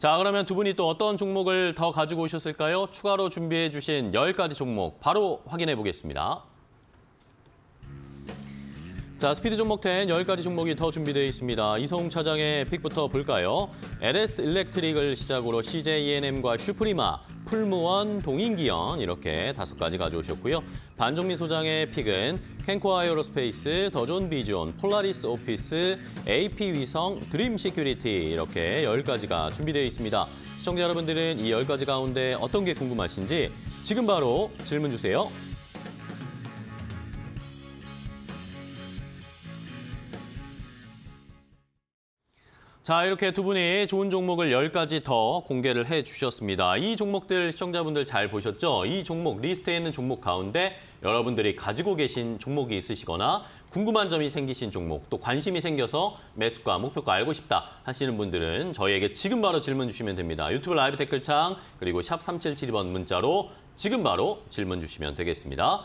자, 그러면 두 분이 또 어떤 종목을 더 가지고 오셨을까요? 추가로 준비해 주신 10가지 종목 바로 확인해 보겠습니다. 자, 스피드 종목 10 10가지 종목이 더 준비되어 있습니다. 이성 차장의 픽부터 볼까요? LS 일렉트릭을 시작으로 CJENM과 슈프리마, 풀무원, 동인기연 이렇게 다섯 가지 가져오셨고요. 반종미 소장의 픽은 캔코아 에어로스페이스, 더존 비존, 폴라리스 오피스, AP 위성, 드림 시큐리티 이렇게 10가지가 준비되어 있습니다. 시청자 여러분들은 이 10가지 가운데 어떤 게 궁금하신지 지금 바로 질문 주세요. 자, 이렇게 두 분이 좋은 종목을 10가지 더 공개를 해 주셨습니다. 이 종목들 시청자분들 잘 보셨죠? 이 종목, 리스트에 있는 종목 가운데 여러분들이 가지고 계신 종목이 있으시거나 궁금한 점이 생기신 종목, 또 관심이 생겨서 매수가, 목표가 알고 싶다 하시는 분들은 저희에게 지금 바로 질문 주시면 됩니다. 유튜브 라이브 댓글창 그리고 샵 3772번 문자로 지금 바로 질문 주시면 되겠습니다.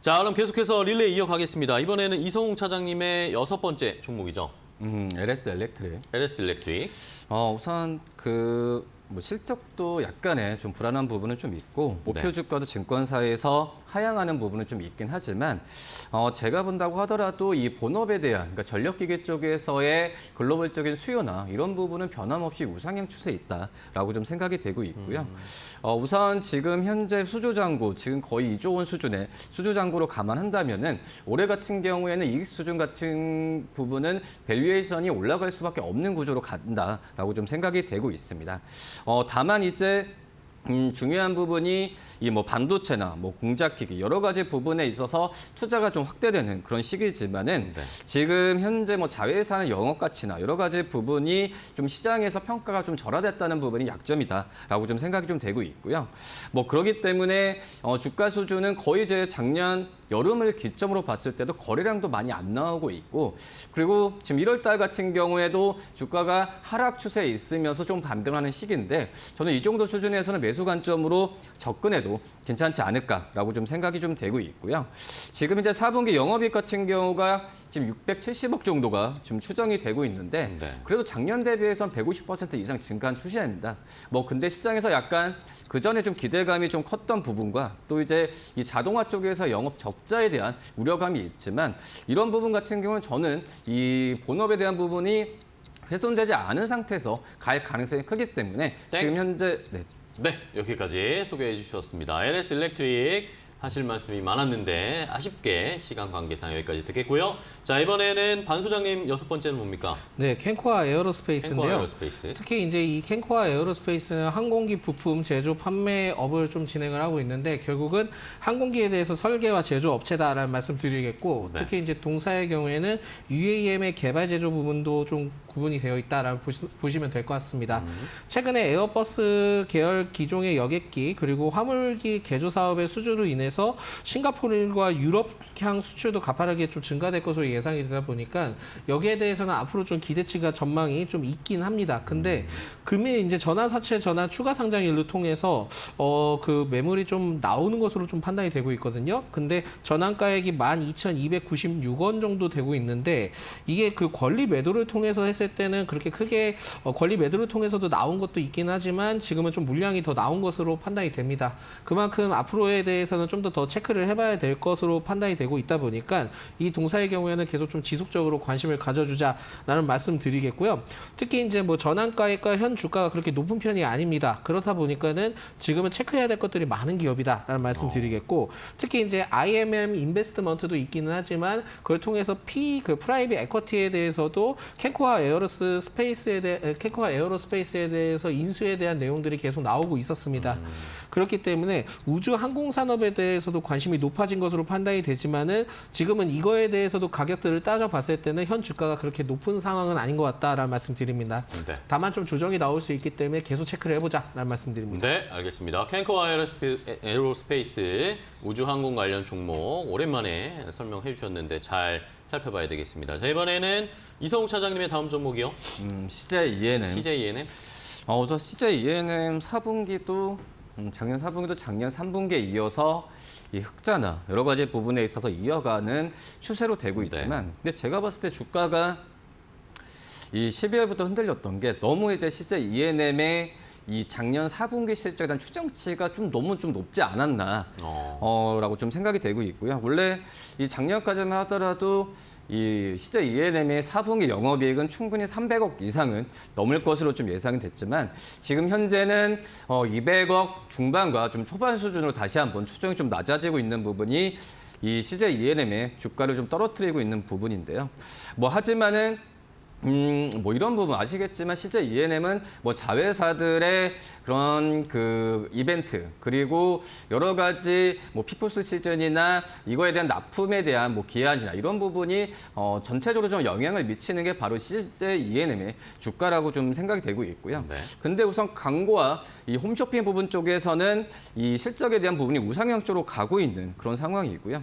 자, 그럼 계속해서 릴레이 이어가겠습니다. 이번에는 이성웅 차장님의 여섯 번째 종목이죠. 음, LS 엘렉트릭. LS 일렉트릭. 어, 우선 그 뭐 실적도 약간의 좀 불안한 부분은 좀 있고 목표 네. 주가도 증권 사에서 하향하는 부분은 좀 있긴 하지만 어, 제가 본다고 하더라도 이 본업에 대한 그러니까 전력기계 쪽에서의 글로벌적인 수요나 이런 부분은 변함없이 우상향 추세에 있다라고 좀 생각이 되고 있고요. 어, 우선 지금 현재 수주잔고 지금 거의 2조 원 수준의 수주잔고로 감안한다면은 올해 같은 경우에는 이익 수준 같은 부분은 밸류에이션이 올라갈 수밖에 없는 구조로 간다라고 좀 생각이 되고 있습니다. 어, 다만 이제 음, 중요한 부분이 이 뭐 반도체나 뭐 공작기기 여러 가지 부분에 있어서 투자가 좀 확대되는 그런 시기지만은 네. 지금 현재 뭐 자회사는 영업 가치나 여러 가지 부분이 좀 시장에서 평가가 좀 절하됐다는 부분이 약점이다라고 좀 생각이 좀 되고 있고요. 뭐 그렇기 때문에 어, 주가 수준은 거의 이제 작년 여름을 기점으로 봤을 때도 거래량도 많이 안 나오고 있고 그리고 지금 1월 달 같은 경우에도 주가가 하락 추세에 있으면서 좀 반등하는 시기인데 저는 이 정도 수준에서는 매수 관점으로 접근해도 괜찮지 않을까라고 좀 생각이 좀 되고 있고요. 지금 이제 4분기 영업이익 같은 경우가 지금 670억 정도가 지금 추정이 되고 있는데 네. 그래도 작년 대비해서는 150% 이상 증가한 추세입니다. 뭐 근데 시장에서 약간 그 전에 좀 기대감이 좀 컸던 부분과 또 이제 이 자동화 쪽에서 영업 적자에 대한 우려감이 있지만 이런 부분 같은 경우는 저는 이 본업에 대한 부분이 훼손되지 않은 상태에서 갈 가능성이 크기 때문에 땡. 지금 현재 네. 네, 여기까지 소개해 주셨습니다. LS 일렉트릭 하실 말씀이 많았는데 아쉽게 시간 관계상 여기까지 듣겠고요. 자, 이번에는 반 소장님 여섯 번째는 뭡니까? 네, 캔코아 에어로스페이스인데요. 탱커 에어로스페이스. 특히 이제 이 캔코아 에어로스페이스는 항공기 부품 제조 판매업을 좀 진행을 하고 있는데 결국은 항공기에 대해서 설계와 제조 업체다라는 말씀 드리겠고 네. 특히 이제 동사의 경우에는 UAM의 개발 제조 부분도 좀 구분이 되어 있다라고 보시, 보시면 될 것 같습니다. 최근에 에어버스 계열 기종의 여객기 그리고 화물기 개조 사업의 수주로 인해 서 싱가포르와 유럽향 수출도 가파르게 좀 증가될 것으로 예상이 되다 보니까 여기에 대해서는 앞으로 좀 기대치가 전망이 좀 있긴 합니다. 근데 금일 이제 전환 사채 전환 추가 상장일로 통해서 어 그 매물이 좀 나오는 것으로 좀 판단이 되고 있거든요. 근데 전환가액이 12,296원 정도 되고 있는데 이게 그 권리 매도를 통해서 했을 때는 그렇게 크게 어, 권리 매도를 통해서도 나온 것도 있긴 하지만 지금은 좀 물량이 더 나온 것으로 판단이 됩니다. 그만큼 앞으로에 대해서는 좀더 더 체크를 해봐야 될 것으로 판단이 되고 있다 보니까 이 동사의 경우에는 계속 좀 지속적으로 관심을 가져주자라는 말씀 드리겠고요. 특히 이제 뭐 전환가액과 현 주가가 그렇게 높은 편이 아닙니다. 그렇다 보니까는 지금은 체크해야 될 것들이 많은 기업이다라는 말씀 드리겠고 특히 이제 IMM 인베스트먼트도 있기는 하지만 그걸 통해서 P 그 프라이빗 에쿼티에 대해서도 캔코아 에어로스 스페이스에 대해 캔코아 에어로스페이스에 대해서 인수에 대한 내용들이 계속 나오고 있었습니다. 그렇기 때문에 우주 항공 산업에 대해 서도 관심이 높아진 것으로 판단이 되지만은 지금은 이거에 대해서도 가격들을 따져봤을 때는 현 주가가 그렇게 높은 상황은 아닌 것 같다라는 말씀드립니다. 네. 다만 좀 조정이 나올 수 있기 때문에 계속 체크를 해보자라는 말씀드립니다. 네, 알겠습니다. 캔커 에어로스페, 에어로스페이스 우주항공 관련 종목 오랜만에 설명해 주셨는데 잘 살펴봐야 되겠습니다. 자, 이번에는 이성욱 차장님의 다음 종목이요. 음, CJ ENM CJENM. 어, 우선 CJ ENM 4분기도 음, 작년 4분기도 작년 3분기에 이어서 이 흑자나 여러 가지 부분에 있어서 이어가는 추세로 되고 네. 있지만 근데 제가 봤을 때 주가가 이 12월부터 흔들렸던 게 너무 이제 실제 ENM의 이 작년 4분기 실적에 대한 추정치가 좀 너무 좀 높지 않았나 어. 어, 라고 좀 생각이 되고 있고요. 원래 이 작년까지만 하더라도 이 시제 ENM의 4분기 영업이익은 충분히 300억 이상은 넘을 것으로 좀 예상이 됐지만 지금 현재는 어, 200억 중반과 좀 초반 수준으로 다시 한번 추정이 좀 낮아지고 있는 부분이 이 CJ ENM의 주가를 좀 떨어뜨리고 있는 부분인데요. 뭐 하지만은 음, 뭐 이런 부분 아시겠지만 실제 ENM은 뭐 자회사들의 그런 그 이벤트 그리고 여러 가지 뭐 피포스 시즌이나 이거에 대한 납품에 대한 뭐 기한이나 이런 부분이 어, 전체적으로 좀 영향을 미치는 게 바로 실제 ENM의 주가라고 좀 생각이 되고 있고요. 네. 근데 우선 광고와 이 홈쇼핑 부분 쪽에서는 이 실적에 대한 부분이 우상향 쪽으로 가고 있는 그런 상황이고요.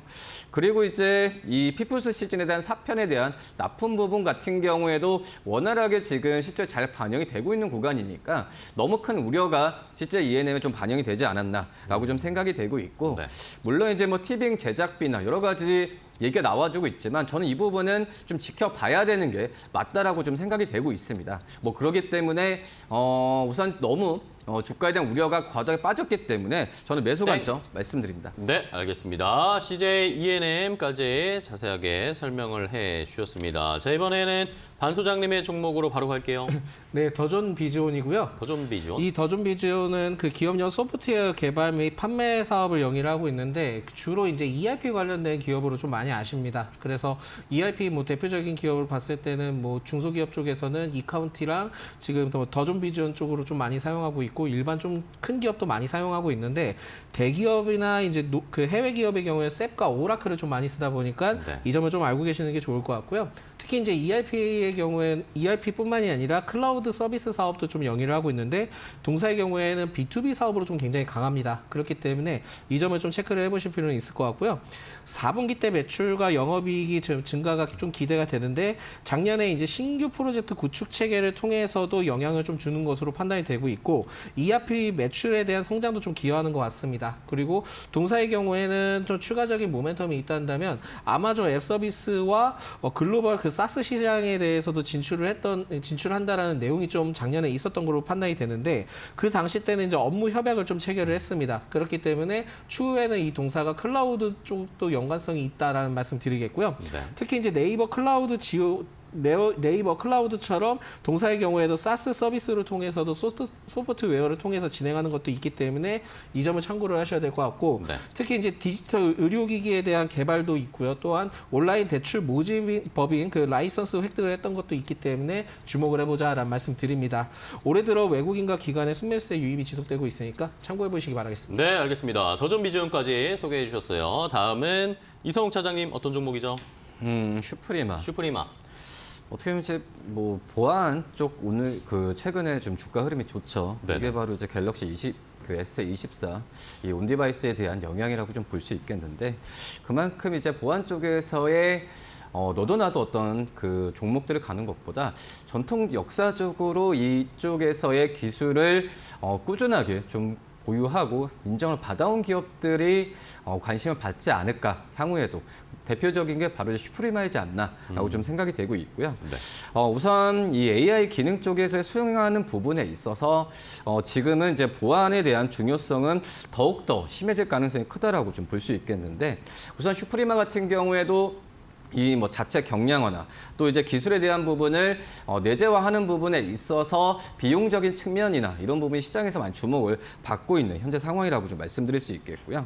그리고 이제 이 피플스 시즌에 대한 사편에 대한 납품 부분 같은 경우에도 원활하게 지금 실제 잘 반영이 되고 있는 구간이니까 너무 큰 우려가 실제 ENM에 좀 반영이 되지 않았나라고 좀 생각이 되고 있고 네. 물론 이제 뭐 티빙 제작비나 여러 가지 얘기가 나와주고 있지만 저는 이 부분은 좀 지켜봐야 되는 게 맞다라고 좀 생각이 되고 있습니다. 뭐 그렇기 때문에 어 우선 너무 어 주가에 대한 우려가 과도하게 빠졌기 때문에 저는 매수 네. 관점 말씀드립니다. 네, 알겠습니다. CJ ENM까지 자세하게 설명을 해 주셨습니다. 자, 이번에는 반 소장님의 종목으로 바로 갈게요. 네, 더존 비즈온이고요. 도전 비전. 이 더존 비즈온은 그 기업용 소프트웨어 개발 및 판매 사업을 영위를 하고 있는데 주로 이제 ERP 관련된 기업으로 좀 많이 아십니다. 그래서 ERP 뭐 대표적인 기업을 봤을 때는 뭐 중소기업 쪽에서는 이카운티랑 지금 또 더존 비즈온 쪽으로 좀 많이 사용하고 있고 일반 좀 큰 기업도 많이 사용하고 있는데 대기업이나 이제 노- 그 해외 기업의 경우에 셉과 오라클을 좀 많이 쓰다 보니까 네. 이 점을 좀 알고 계시는 게 좋을 것 같고요. 특히 이제 ERP의 경우엔 ERP뿐만이 아니라 클라우드 서비스 사업도 좀 영위를 하고 있는데 동사의 경우에는 B2B 사업으로 좀 굉장히 강합니다. 그렇기 때문에 이 점을 좀 체크를 해보실 필요는 있을 것 같고요. 4분기 때 매출과 영업이익이 좀 증가가 좀 기대가 되는데 작년에 이제 신규 프로젝트 구축 체계를 통해서도 영향을 좀 주는 것으로 판단이 되고 있고 ERP 매출에 대한 성장도 좀 기여하는 것 같습니다. 그리고 동사의 경우에는 좀 추가적인 모멘텀이 있다면 아마존 앱 서비스와 어, 글로벌 그 사스 시장에 대해서도 진출을 했던 진출한다라는 내용이 좀 작년에 있었던 걸로 판단이 되는데 그 당시 때는 이제 업무 협약을 좀 체결을 했습니다. 그렇기 때문에 추후에는 이 동사가 클라우드 쪽도 연관성이 있다라는 말씀 드리겠고요. 네. 특히 이제 네이버 클라우드 지오 네이버 클라우드처럼 동사의 경우에도 사스 서비스를 통해서도 소프트, 소프트 웨어를 통해서 진행하는 것도 있기 때문에 이 점을 참고를 하셔야 될 것 같고 네. 특히 이제 디지털 의료기기에 대한 개발도 있고요. 또한 온라인 대출 모집법인 그 라이선스 획득을 했던 것도 있기 때문에 주목을 해보자라는 말씀 드립니다. 올해 들어 외국인과 기관의 순매수세 유입이 지속되고 있으니까 참고해 보시기 바라겠습니다. 네, 알겠습니다. 도전 비전까지 소개해 주셨어요. 다음은 이성욱 차장님 어떤 종목이죠? 음, 슈프리마. 슈프리마. 어떻게 보면 이제 뭐 보안 쪽 오늘 그 최근에 좀 주가 흐름이 좋죠. 네네. 이게 바로 이제 갤럭시 20, 그 S24 이 온디바이스에 대한 영향이라고 좀 볼 수 있겠는데 그만큼 이제 보안 쪽에서의 어, 너도 나도 어떤 그 종목들을 가는 것보다 전통 역사적으로 이쪽에서의 기술을 어, 꾸준하게 좀 보유하고 인정을 받아온 기업들이 어, 관심을 받지 않을까 향후에도 대표적인 게 바로 슈프리마이지 않나라고 좀 생각이 되고 있고요. 네. 어, 우선 이 AI 기능 쪽에서 수용하는 부분에 있어서 어, 지금은 이제 보안에 대한 중요성은 더욱 더 심해질 가능성이 크다라고 좀 볼 수 있겠는데 우선 슈프리마 같은 경우에도 이 뭐 자체 경량화나 또 이제 기술에 대한 부분을 어, 내재화하는 부분에 있어서 비용적인 측면이나 이런 부분이 시장에서 많이 주목을 받고 있는 현재 상황이라고 좀 말씀드릴 수 있겠고요.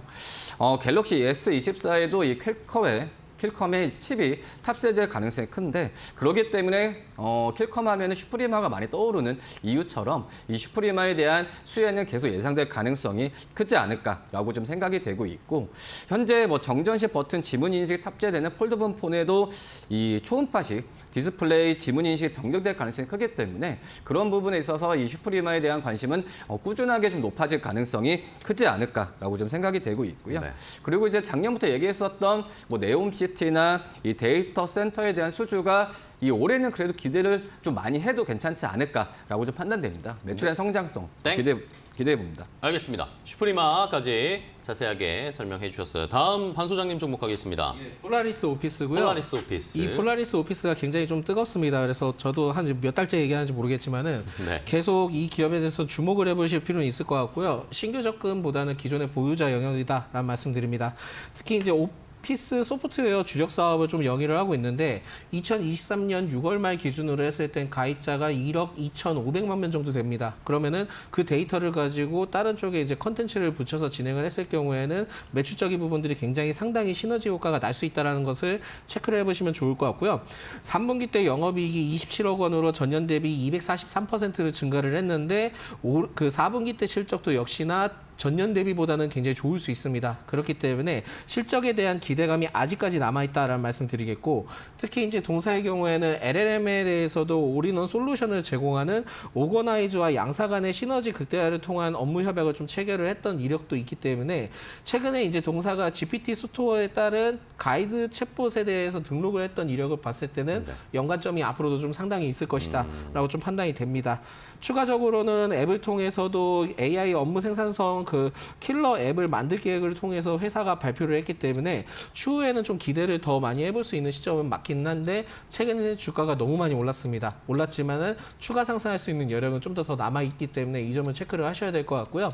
어, 갤럭시 S24에도 이 퀄컴의 킬컴의 칩이 탑재될 가능성이 큰데 그렇기 때문에 어, 킬컴 하면 은 슈프리마가 많이 떠오르는 이유처럼 이 슈프리마에 대한 수혜는 계속 예상될 가능성이 크지 않을까라고 좀 생각이 되고 있고 현재 뭐 정전식 버튼 지문 인식 탑재되는 폴더폰 폰에도 이 초음파식 디스플레이 지문 인식이 변경될 가능성이 크기 때문에 그런 부분에 있어서 이 슈프리마에 대한 관심은 어, 꾸준하게 좀 높아질 가능성이 크지 않을까라고 좀 생각이 되고 있고요. 네. 그리고 이제 작년부터 얘기했었던 뭐 네옴 시티나 이 데이터 센터에 대한 수주가 이 올해는 그래도 기대를 좀 많이 해도 괜찮지 않을까라고 좀 판단됩니다. 매출의 성장성 땡. 기대 기대해 봅니다. 알겠습니다. 슈프리마까지 자세하게 설명해 주셨어요. 다음 반 소장님 종목하겠습니다. 폴라리스 오피스고요. 폴라리스 오피스. 이 폴라리스 오피스가 굉장히 좀 뜨겁습니다. 그래서 저도 한 몇 달째 얘기하는지 모르겠지만은 네. 계속 이 기업에 대해서 주목을 해보실 필요는 있을 것 같고요. 신규 접근보다는 기존의 보유자 영역이다라는 말씀드립니다. 특히 이제 오 피스 소프트웨어 주력 사업을 좀 영위를 하고 있는데 2023년 6월 말 기준으로 했을 땐 가입자가 1억 2,500만 명 정도 됩니다. 그러면은 그 데이터를 가지고 다른 쪽에 이제 컨텐츠를 붙여서 진행을 했을 경우에는 매출적인 부분들이 굉장히 상당히 시너지 효과가 날 수 있다라는 것을 체크를 해보시면 좋을 것 같고요. 3분기 때 영업이익이 27억 원으로 전년 대비 243%를 증가를 했는데 올- 그 4분기 때 실적도 역시나 전년 대비보다는 굉장히 좋을 수 있습니다. 그렇기 때문에 실적에 대한 기대감이 아직까지 남아있다라는 말씀 드리겠고 특히 이제 동사의 경우에는 LLM에 대해서도 올인원 솔루션을 제공하는 오거나이즈와 양사 간의 시너지 극대화를 통한 업무 협약을 좀 체결을 했던 이력도 있기 때문에 최근에 이제 동사가 GPT 스토어에 따른 가이드 챗봇에 대해서 등록을 했던 이력을 봤을 때는 연관점이 앞으로도 좀 상당히 있을 것이다라고 좀 판단이 됩니다. 추가적으로는 앱을 통해서도 AI 업무 생산성 그 킬러 앱을 만들 계획을 통해서 회사가 발표를 했기 때문에 추후에는 좀 기대를 더 많이 해볼 수 있는 시점은 맞긴 한데 최근에 주가가 너무 많이 올랐습니다. 올랐지만은 추가 상승할 수 있는 여력은 좀 더 더 남아 있기 때문에 이 점은 체크를 하셔야 될 것 같고요.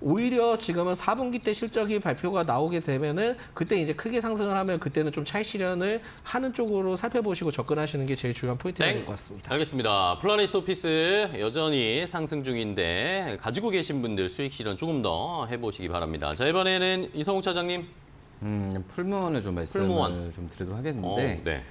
오히려 지금은 4분기 때 실적이 발표가 나오게 되면은 그때 이제 크게 상승을 하면 그때는 좀 차익 실현을 하는 쪽으로 살펴보시고 접근하시는 게 제일 중요한 포인트가 땡. 될것 같습니다. 알겠습니다. 폴라리스 오피스 여전히 상승 중인데 가지고 계신 분들 수익 실현 조금 더 해보시기 바랍니다. 자 이번에는 이성욱 차장님. 음, 풀무원을 좀 말씀을 풀무원. 좀 드리도록 어, 하겠는데 네.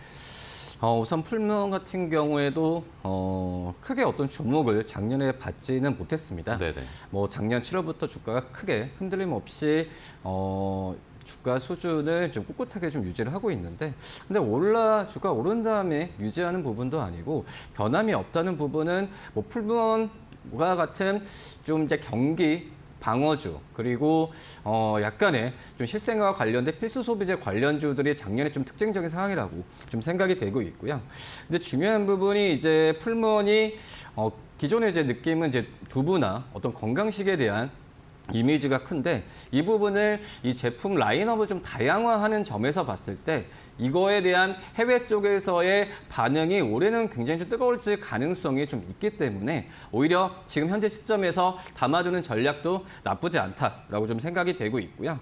어, 우선 풀무원 같은 경우에도 어, 크게 어떤 주목을 작년에 받지는 못했습니다. 네네. 뭐 작년 7월부터 주가가 크게 흔들림 없이 어, 주가 수준을 좀 꿋꿋하게 좀 유지를 하고 있는데 근데 올라 주가 오른 다음에 유지하는 부분도 아니고 변함이 없다는 부분은 뭐 풀무원과 같은 좀 이제 경기 방어주 그리고 어 약간의 좀 실생활과 관련된 필수 소비재 관련주들이 작년에 좀 특징적인 상황이라고 좀 생각이 되고 있고요. 근데 중요한 부분이 이제 풀무원이 어 기존의 이제 느낌은 이제 두부나 어떤 건강식에 대한 이미지가 큰데 이 부분을 이 제품 라인업을 좀 다양화하는 점에서 봤을 때 이거에 대한 해외 쪽에서의 반응이 올해는 굉장히 좀 뜨거울지 가능성이 좀 있기 때문에 오히려 지금 현재 시점에서 담아두는 전략도 나쁘지 않다라고 좀 생각이 되고 있고요.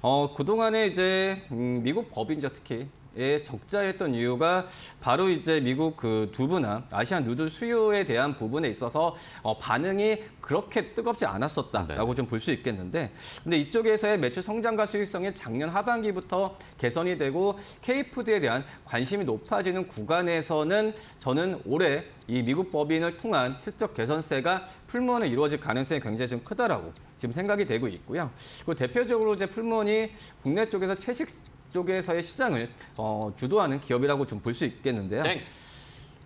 어, 그동안에 이제 음, 미국 법인자 특히 에 적자였던 이유가 바로 이제 미국 그 두부나 아시안 누들 수요에 대한 부분에 있어서 어, 반응이 그렇게 뜨겁지 않았었다라고 좀볼 수 있겠는데 근데 이쪽에서의 매출 성장과 수익성이 작년 하반기부터 개선이 되고 K푸드에 대한 관심이 높아지는 구간에서는 저는 올해 이 미국 법인을 통한 실적 개선세가 풀무원에 이루어질 가능성이 굉장히 좀 크다라고 지금 생각이 되고 있고요. 그리고 대표적으로 이제 풀무원이 국내 쪽에서 채식 쪽에서의 시장을 어, 주도하는 기업이라고 좀 볼 수 있겠는데요. 땡.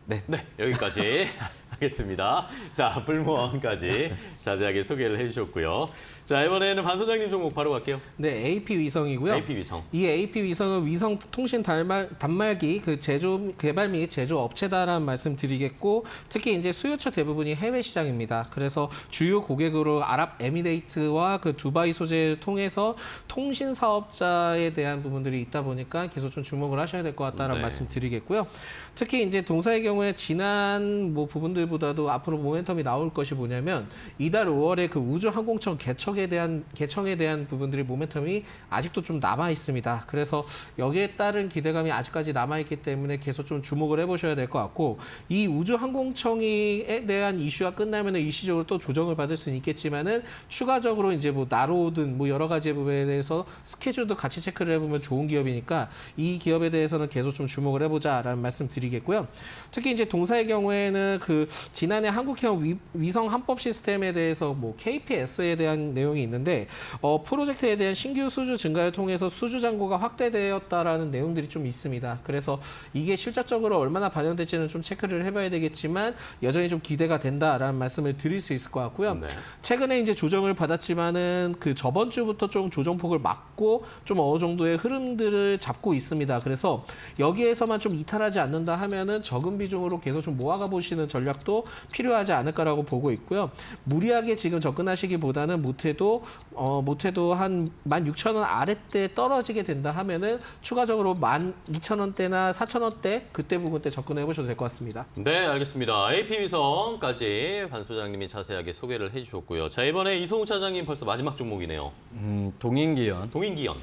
네. 네, 여기까지 하겠습니다. 자, 불무원까지 자세하게 소개를 해주셨고요. 자, 이번에는 반 소장님 종목 바로 갈게요. 네, AP 위성이고요. AP 위성. 이 AP 위성은 위성 통신 단말, 단말기 그 제조 개발 및 제조 업체다라는 말씀 드리겠고 특히 이제 수요처 대부분이 해외 시장입니다. 그래서 주요 고객으로 아랍에미레이트와 그 두바이 소재를 통해서 통신 사업자에 대한 부분들이 있다 보니까 계속 좀 주목을 하셔야 될 것 같다라는 네. 말씀 드리겠고요. 특히 이제 동사의 경우에 지난 뭐 부분들 보다도 앞으로 모멘텀이 나올 것이 뭐냐면 이달 5월에 그 우주 항공청 개척에 대한 개청에 대한 부분들이 모멘텀이 아직도 좀 남아 있습니다. 그래서 여기에 따른 기대감이 아직까지 남아 있기 때문에 계속 좀 주목을 해보셔야 될 것 같고 이 우주 항공청에 대한 이슈가 끝나면은 일시적으로 또 조정을 받을 수는 있겠지만은 추가적으로 이제 뭐 나로든 뭐 여러 가지 부분에 대해서 스케줄도 같이 체크를 해보면 좋은 기업이니까 이 기업에 대해서는 계속 좀 주목을 해보자라는 말씀 드리겠고요. 특히 이제 동사의 경우에는 그 지난해 한국형 위, 위성 함법 시스템에 대해서 뭐 KPS에 대한 내용이 있는데 어, 프로젝트에 대한 신규 수주 증가를 통해서 수주 잔고가 확대되었다라는 내용들이 좀 있습니다. 그래서 이게 실질적으로 얼마나 반영될지는 좀 체크를 해봐야 되겠지만 여전히 좀 기대가 된다라는 말씀을 드릴 수 있을 것 같고요. 네. 최근에 이제 조정을 받았지만은 그 저번 주부터 좀 조정폭을 막고 좀 어느 정도의 흐름들을 잡고 있습니다. 그래서 여기에서만 좀 이탈하지 않는다 하면은 적은 비중으로 계속 좀 모아가 보시는 전략 도 전략도 필요하지 않을까라고 보고 있고요. 무리하게 지금 접근하시기보다는 못해도 어 못해도 한 16,000원 아래때 떨어지게 된다 하면은 추가적으로 12,000원대나 4,000원대 그때 부분 때 접근해 보셔도 될 것 같습니다. 네, 알겠습니다. AP 위성까지 반 소장님이 자세하게 소개를 해 주셨고요. 자, 이번에 이성우 차장님 벌써 마지막 종목이네요. 음, 동인기현. 동인기연.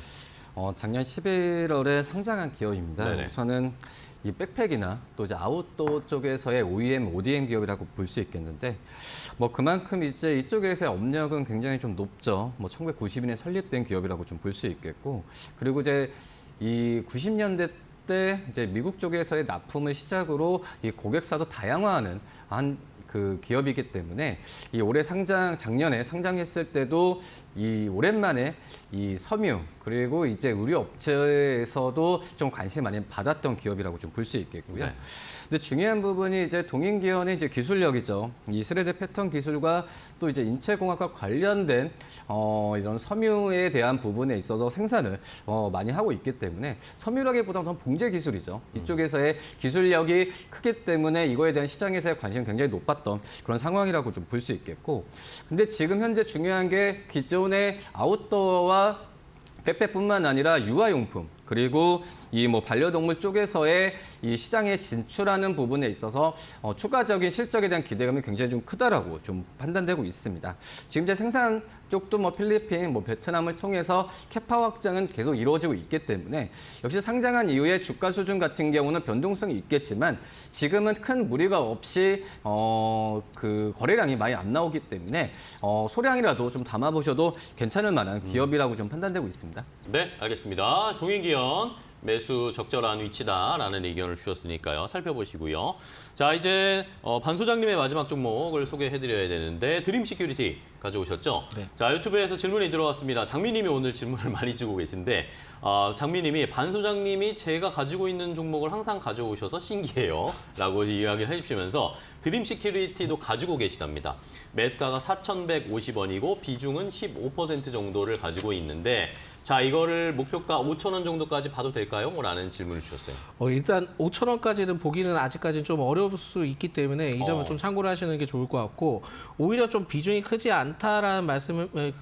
어, 작년 11월에 상장한 기업입니다. 네네. 우선은 이 백팩이나 또 이제 아웃도어 쪽에서의 OEM, ODM 기업이라고 볼 수 있겠는데, 뭐 그만큼 이제 이쪽에서의 업력은 굉장히 좀 높죠. 뭐 1990년에 설립된 기업이라고 좀 볼 수 있겠고, 그리고 이제 이 90년대 때 이제 미국 쪽에서의 납품을 시작으로 이 고객사도 다양화하는 한 그 기업이기 때문에 이 올해 상장 작년에 상장했을 때도 이 오랜만에 이 섬유 그리고 이제 의류 업체에서도 좀 관심 많이 받았던 기업이라고 좀 볼 수 있겠고요. 네. 근데 중요한 부분이 이제 동인기현의 이제 기술력이죠. 이 스레드 패턴 기술과 또 이제 인체 공학과 관련된 어 이런 섬유에 대한 부분에 있어서 생산을 어 많이 하고 있기 때문에 섬유라기보다는 전 봉제 기술이죠. 이쪽에서의 기술력이 크기 때문에 이거에 대한 시장에서의 관심이 굉장히 높았던 그런 상황이라고 좀 볼 수 있겠고. 근데 지금 현재 중요한 게 기존 의 아웃도어와 페페뿐만 아니라 유아용품 그리고 이 뭐 반려동물 쪽에서의 이 시장에 진출하는 부분에 있어서 어, 추가적인 실적에 대한 기대감이 굉장히 좀 크다라고 좀 판단되고 있습니다. 지금 이제 생산 쪽도 뭐 필리핀, 뭐 베트남을 통해서 캐파 확장은 계속 이루어지고 있기 때문에 역시 상장한 이후에 주가 수준 같은 경우는 변동성이 있겠지만 지금은 큰 무리가 없이 어, 그 거래량이 많이 안 나오기 때문에 어, 소량이라도 좀 담아 보셔도 괜찮을 만한 기업이라고 좀 판단되고 있습니다. 네, 알겠습니다. 동인기연 매수 적절한 위치다라는 의견을 주셨으니까요. 살펴보시고요. 자, 이제 어, 반 소장님의 마지막 종목을 소개해드려야 되는데 드림 시큐리티 가져오셨죠? 네. 자, 유튜브에서 질문이 들어왔습니다. 장미님이 오늘 질문을 많이 주고 계신데 어, 장미님이 반 소장님이 제가 가지고 있는 종목을 항상 가져오셔서 신기해요 라고 이야기를 해주시면서 드림 시큐리티도 가지고 계시답니다. 매수가가 4,150원이고 비중은 15% 정도를 가지고 있는데 자 이거를 목표가 5천 원 정도까지 봐도 될까요? 라는 질문을 주셨어요. 어, 일단 5천 원까지는 보기는 아직까지는 좀 어려울 수 있기 때문에 이 점은 어. 좀 참고를 하시는 게 좋을 것 같고 오히려 좀 비중이 크지 않다라는 말씀을 에,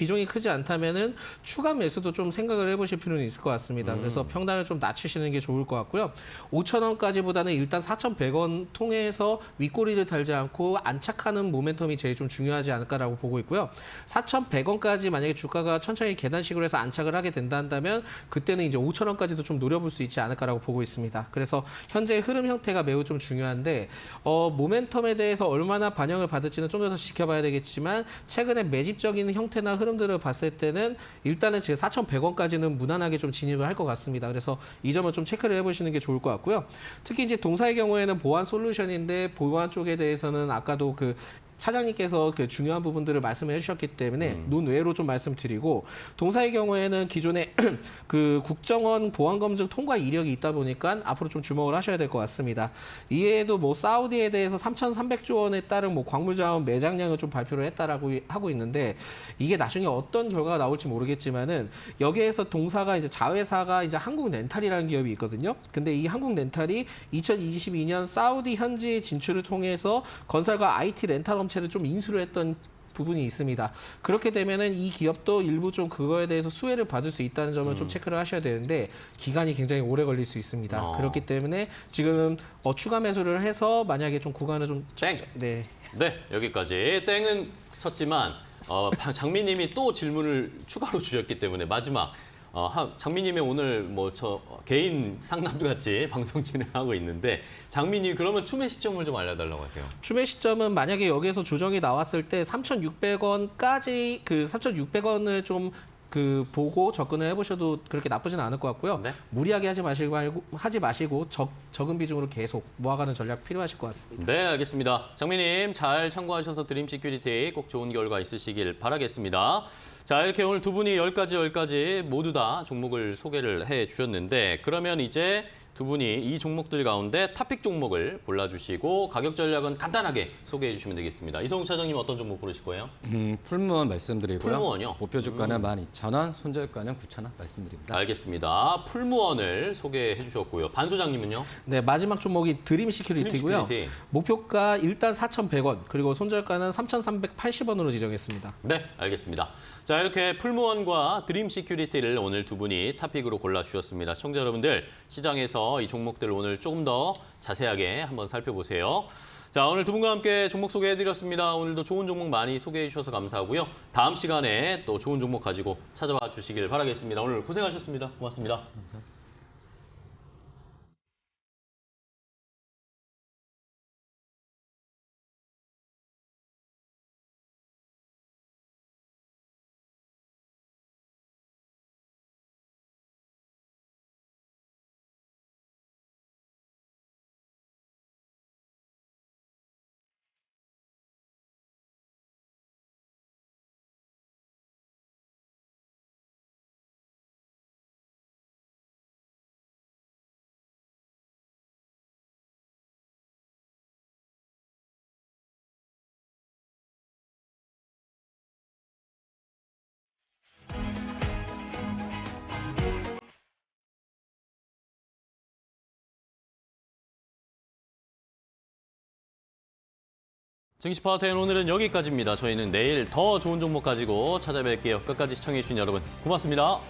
비중이 크지 않다면은 추가 매수도 좀 생각을 해보실 필요는 있을 것 같습니다. 그래서 평단을 좀 낮추시는 게 좋을 것 같고요. 5천 원까지보다는 일단 4,100원 통해서 윗꼬리를 달지 않고 안착하는 모멘텀이 제일 좀 중요하지 않을까라고 보고 있고요. 4,100원까지 만약에 주가가 천천히 계단식으로 해서 안착을 하게 된다 한다면 그때는 이제 5천 원까지도 좀 노려볼 수 있지 않을까라고 보고 있습니다. 그래서 현재 흐름 형태가 매우 좀 중요한데 어, 모멘텀에 대해서 얼마나 반영을 받을지는 좀 더 지켜봐야 되겠지만 최근에 매집적인 형태나 흐름 들을 봤을 때는 일단은 지금 4,100원까지는 무난하게 좀 진입을 할 것 같습니다. 그래서 이 점은 좀 체크를 해보시는 게 좋을 것 같고요. 특히 이제 동사의 경우에는 보안 솔루션인데 보안 쪽에 대해서는 아까도 그 차장님께서 그 중요한 부분들을 말씀해 주셨기 때문에 논외로 좀 말씀드리고 동사의 경우에는 기존에 그 국정원 보안 검증 통과 이력이 있다 보니까 앞으로 좀 주목을 하셔야 될 것 같습니다. 이에도 뭐 사우디에 대해서 3,300조 원에 따른 뭐 광물 자원 매장량을 좀 발표를 했다라고 하고 있는데 이게 나중에 어떤 결과가 나올지 모르겠지만은 여기에서 동사가 이제 자회사가 이제 한국 렌탈이라는 기업이 있거든요. 근데 이 한국 렌탈이 2022년 사우디 현지 진출을 통해서 건설과 IT 렌탈 업 체를 좀 인수를 했던 부분이 있습니다. 그렇게 되면은 이 기업도 일부 좀 그거에 대해서 수혜를 받을 수 있다는 점을 좀 체크를 하셔야 되는데 기간이 굉장히 오래 걸릴 수 있습니다. 어. 그렇기 때문에 지금은 어, 추가 매수를 해서 만약에 좀 구간을 좀 땡. 네. 네 여기까지 땡은 쳤지만 어, 바- 장미님이 또 질문을 추가로 주셨기 때문에 마지막 어, 하- 장미님이 오늘 뭐 저 개인 상담도 같이 방송 진행하고 있는데 장미님 그러면 추매 시점을 좀 알려달라고 하세요. 추매 시점은 만약에 여기에서 조정이 나왔을 때 3,600원까지 그 3,600원을 좀 그 보고 접근을 해보셔도 그렇게 나쁘지는 않을 것 같고요. 네. 무리하게 하지 마시고 하지 마시고 적, 적은 비중으로 계속 모아가는 전략 필요하실 것 같습니다. 네, 알겠습니다. 장미님 잘 참고하셔서 드림 시큐리티 꼭 좋은 결과 있으시길 바라겠습니다. 자, 이렇게 오늘 두 분이 열가지 열가지 모두 다 종목을 소개를 해 주셨는데 그러면 이제 두 분이 이 종목들 가운데 탑픽 종목을 골라주시고 가격 전략은 간단하게 소개해 주시면 되겠습니다. 이성욱 차장님 어떤 종목 고르실 거예요? 음, 풀무원 말씀드리고요. 풀무원이요? 목표 주가는 12,000원, 손절가는 9,000원 말씀드립니다. 알겠습니다. 풀무원을 소개해 주셨고요. 반 소장님은요? 네, 마지막 종목이 드림 시큐리티고요. 드림 시큐리티. 목표가 일단 4,100원, 그리고 손절가는 3,380원으로 지정했습니다. 네, 알겠습니다. 자, 이렇게 풀무원과 드림 시큐리티를 오늘 두 분이 탑픽으로 골라주셨습니다. 시청자 여러분들, 시장에서 이 종목들 오늘 조금 더 자세하게 한번 살펴보세요. 자, 오늘 두 분과 함께 종목 소개해드렸습니다. 오늘도 좋은 종목 많이 소개해 주셔서 감사하고요. 다음 시간에 또 좋은 종목 가지고 찾아와 주시길 바라겠습니다. 오늘 고생하셨습니다. 고맙습니다. 증시 파워텐 오늘은 여기까지입니다. 저희는 내일 더 좋은 종목 가지고 찾아뵐게요. 끝까지 시청해주신 여러분 고맙습니다.